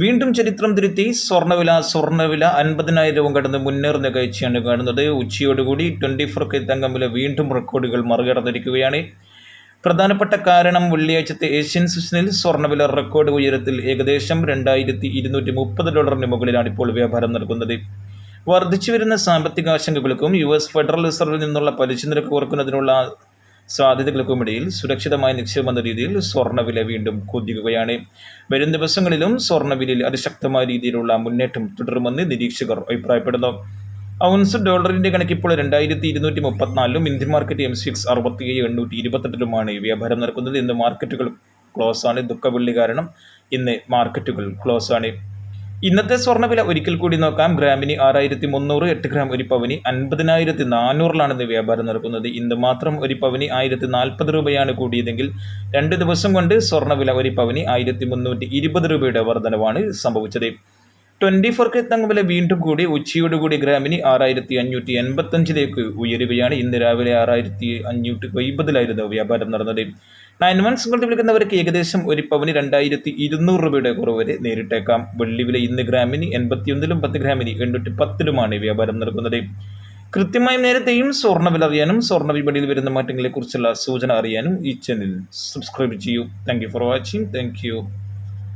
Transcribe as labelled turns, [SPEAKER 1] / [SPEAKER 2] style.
[SPEAKER 1] വീണ്ടും ചരിത്രം തിരുത്തി സ്വർണവില സ്വർണവില അൻപതിനായിരവും കടന്ന് മുന്നേറുന്ന കാഴ്ചയാണ് കാണുന്നത്. ഉച്ചയോടുകൂടി ട്വന്റി ഫോർ കെ തങ്കം വില വീണ്ടും റെക്കോർഡുകൾ മറികടന്നിരിക്കുകയാണ്. പ്രധാനപ്പെട്ട കാരണം വെള്ളിയാഴ്ചത്തെ ഏഷ്യൻ സെഷനിൽ സ്വർണവില റെക്കോർഡ് ഉയരത്തിൽ ഏകദേശം രണ്ടായിരത്തി ഇരുന്നൂറ്റി മുപ്പത് ഡോളറിന് മുകളിലാണ് ഇപ്പോൾ വ്യാപാരം നടക്കുന്നത്. വർദ്ധിച്ചു വരുന്ന സാമ്പത്തിക ആശങ്കകൾക്കും യു എസ് ഫെഡറൽ റിസർവിൽ നിന്നുള്ള പലിശ നിരക്ക് കുറക്കുന്നതിനുള്ള സാധ്യതകൾക്കുമിടയിൽ സുരക്ഷിതമായി നിക്ഷേപമെന്ന രീതിയിൽ സ്വർണവില വീണ്ടും കുതിക്കുകയാണ്. വരും ദിവസങ്ങളിലും സ്വർണവിലയിൽ അതിശക്തമായ രീതിയിലുള്ള മുന്നേറ്റം തുടരുമെന്ന് നിരീക്ഷകർ അഭിപ്രായപ്പെടുന്നു. ഔൺസ് ഡോളറിന്റെ കണക്കിപ്പോൾ രണ്ടായിരത്തി ഇരുന്നൂറ്റി മുപ്പത്തിനാലിലും ഇന്ത്യൻ മാർക്കറ്റ് എം സിക്സ് അറുപത്തി ഏഴ് എണ്ണൂറ്റി ഇരുപത്തെട്ടിലുമാണ് വ്യാപാരം നടക്കുന്നത്. ഇന്ന് മാർക്കറ്റുകൾ ക്ലോസ് ആണ് ദുഃഖവെള്ളി കാരണം ഇന്ന് മാർക്കറ്റുകൾ ക്ലോസ് ആണ് ഇന്നത്തെ സ്വർണവില ഒരിക്കൽ കൂടി നോക്കാം. ഗ്രാമിന് ആറായിരത്തി മുന്നൂറ് എട്ട് ഗ്രാം ഒരു പവന് അൻപതിനായിരത്തി നാനൂറിലാണ് ഇന്ന് വ്യാപാരം നടക്കുന്നത്. ഇന്ന് മാത്രം ഒരു പവന് ആയിരത്തി നാൽപ്പത് രൂപയാണ് കൂടിയതെങ്കിൽ രണ്ട് ദിവസം കൊണ്ട് സ്വർണവില ഒരു പവന് ആയിരത്തി മുന്നൂറ്റി ഇരുപത് രൂപയുടെ വർധനവാണ് സംഭവിച്ചത്. ട്വന്റി ഫോർ കെ തങ്കവില വീണ്ടും കൂടി ഉച്ചയോടുകൂടി ഗ്രാമിന് ആറായിരത്തി അഞ്ഞൂറ്റി എൺപത്തഞ്ചിലേക്ക് ഉയരുകയാണ്. ഇന്ന് രാവിലെ ആറായിരത്തി അഞ്ഞൂറ്റി ഒമ്പതിലായിരുന്നു വ്യാപാരം നടന്നത്. നയൻ മന്ത്സ് കൊണ്ട് വിളിക്കുന്നവർക്ക് ഏകദേശം ഒരു പവന് രണ്ടായിരത്തി ഇരുന്നൂറ് രൂപയുടെ കുറവ് വരെ നേരിട്ടേക്കാം. വെള്ളി വില ഇന്ന് ഗ്രാമിന് എൺപത്തിയൊന്നിലും പത്ത് ഗ്രാമിന് എണ്ണൂറ്റി പത്തിലുമാണ് വ്യാപാരം നടക്കുന്നത്. കൃത്യമായും നേരത്തെയും സ്വർണവില അറിയാനും സ്വർണ വിപണിയിൽ വരുന്ന മാറ്റങ്ങളെക്കുറിച്ചുള്ള സൂചന അറിയാനും ഈ ചാനൽ സബ്സ്ക്രൈബ് ചെയ്യൂ. Thank for watching thank